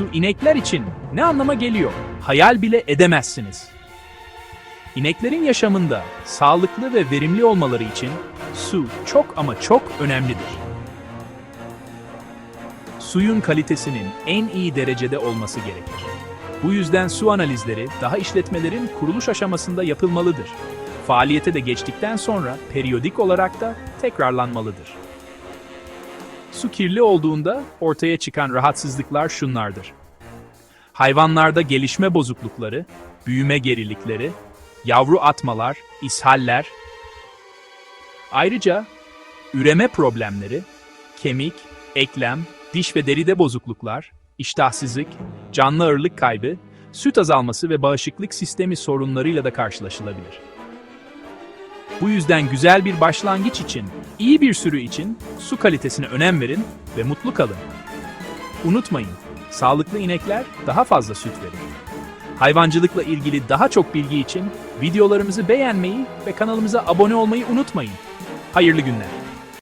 Su inekler için ne anlama geliyor? Hayal bile edemezsiniz. İneklerin yaşamında sağlıklı ve verimli olmaları için su çok ama çok önemlidir. Suyun kalitesinin en iyi derecede olması gerekir. Bu yüzden su analizleri daha işletmelerin kuruluş aşamasında yapılmalıdır. Faaliyete de geçtikten sonra periyodik olarak da tekrarlanmalıdır. Su kirli olduğunda ortaya çıkan rahatsızlıklar şunlardır. Hayvanlarda gelişme bozuklukları, büyüme gerilikleri, yavru atmalar, ishaller, ayrıca üreme problemleri, kemik, eklem, diş ve deride bozukluklar, iştahsızlık, canlı ağırlık kaybı, süt azalması ve bağışıklık sistemi sorunlarıyla da karşılaşılabilir. Bu yüzden güzel bir başlangıç için, iyi bir sürü için su kalitesine önem verin ve mutlu kalın. Unutmayın, sağlıklı inekler daha fazla süt verir. Hayvancılıkla ilgili daha çok bilgi için videolarımızı beğenmeyi ve kanalımıza abone olmayı unutmayın. Hayırlı günler.